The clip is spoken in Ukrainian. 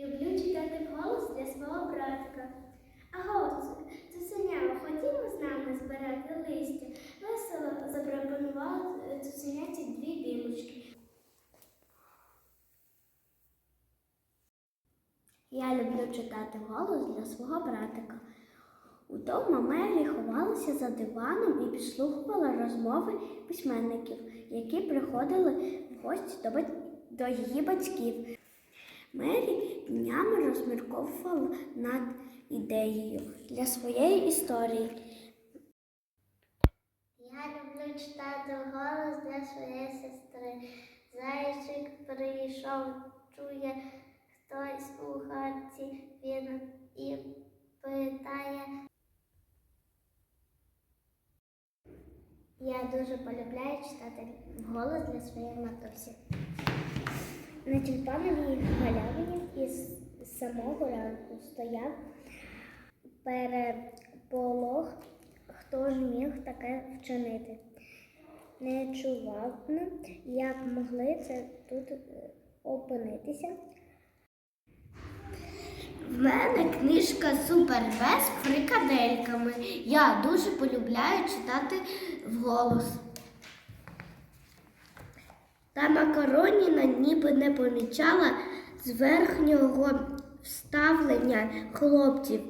Люблю читати вголос для свого братика. Аго, Цу- цуценя, ходімо з нами збирати листя. Весело запропонувала е, цуценяті дві білочки. Я люблю читати голос для свого братика. Удома Мері ховалася за диваном і підслухувала розмови письменників, які приходили в гості до, бать- до її батьків. Мері днями розмірковувала над ідеєю для своєї історії. Я люблю читати голос для своєї сестри. Зайчик прийшов, чує хтось у хаті, він і питає. Я дуже полюбляю читати голос для своєї матусі. На тюльпановій галявині із самого ранку стояв переполох, хто ж міг таке вчинити. Не чував, як могли це тут е, опинитися. В мене книжка Супербез з фрикадельками. Я дуже полюбляю читати вголос. Та Макароніна ніби не помічала з верхнього вставлення хлопців.